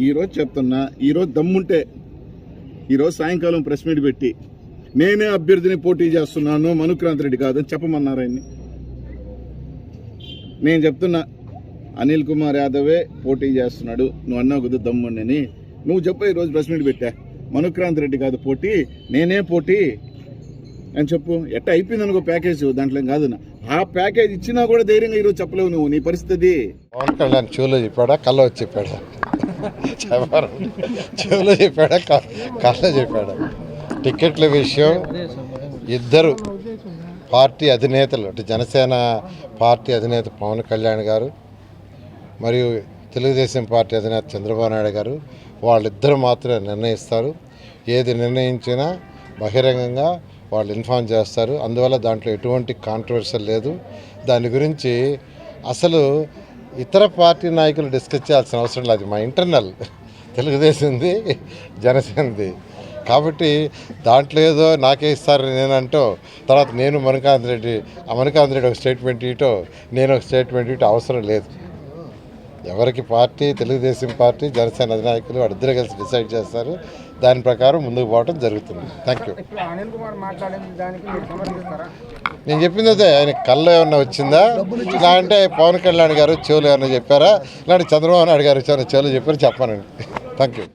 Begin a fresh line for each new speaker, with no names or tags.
ఈరోజు చెప్తున్నా ఈరోజు దమ్ముంటే ఈరోజు సాయంకాలం ప్రెస్ మీట్ పెట్టి నేనే అభ్యర్థిని పోటీ చేస్తున్నాను మనుక్రాంత్ రెడ్డి కాదని చెప్పమన్నారు ఆయన్ని నేను చెప్తున్నా అనిల్ కుమార్ యాదవే పోటీ చేస్తున్నాడు నువ్వు అన్నా కదా దమ్ముండని. నువ్వు చెప్పు ఈరోజు ప్రెస్ మీట్ పెట్టా. మనుక్రాంత్ రెడ్డి కాదు పోటీ నేనే పోటీ అని చెప్పు. ఎట్ట అయిపోయింది అనుకో ప్యాకేజ్ దాంట్లో ఏం కాదు ఆ ప్యాకేజ్ ఇచ్చినా కూడా ధైర్యంగా ఈరోజు చెప్పలేవు నువ్వు నీ పరిస్థితి
పవన్ కళ్యాణ్ చెవులో చెప్పాడా కళ్ళ వచ్చి చెప్పాడా? చెప్పారు. చెవులో చెప్పాడా? కళ్ళ చెప్పాడా? టికెట్ల విషయం ఇద్దరు పార్టీ అధినేతలు అంటే జనసేన పార్టీ అధినేత పవన్ కళ్యాణ్ గారు మరియు తెలుగుదేశం పార్టీ అధినేత చంద్రబాబు నాయుడు గారు వాళ్ళిద్దరు మాత్రమే నిర్ణయిస్తారు. ఏది నిర్ణయించినా బహిరంగంగా వాళ్ళు ఇన్ఫామ్ చేస్తారు. అందువల్ల దాంట్లో ఎటువంటి కాంట్రవర్సీ లేదు. దాని గురించి అసలు ఇతర పార్టీ నాయకులు డిస్కస్ చేయాల్సిన అవసరం లేదు. మా ఇంటర్నల్ తెలుగుదేశంది జనసేనది. కాబట్టి దాంట్లో ఏదో నాకే ఇస్తారని నేను తర్వాత నేను మణికాంత్ రెడ్డి ఆ మణికాంత్ రెడ్డి ఒక స్టేట్మెంట్ ఇటో నేను ఒక స్టేట్మెంట్ ఇటో అవసరం లేదు. ఎవరికి పార్టీ తెలుగుదేశం పార్టీ జనసేన అధినాయకులు వాళ్ళిద్దరూ కలిసి డిసైడ్ చేస్తారు. దాని ప్రకారం ముందుకు పోవడం జరుగుతుంది. థ్యాంక్ యూ నేను చెప్పింది అదే ఆయన కళ్ళు ఏమన్నా వచ్చిందా? ఇలా అంటే పవన్ కళ్యాణ్ గారు చెవులు ఏమన్నా చెప్పారా? ఇలాంటి చంద్రబాబు నాయుడు గారు ఏమన్నా చెవులు చెప్పారు? చెప్పానండి థ్యాంక్ యూ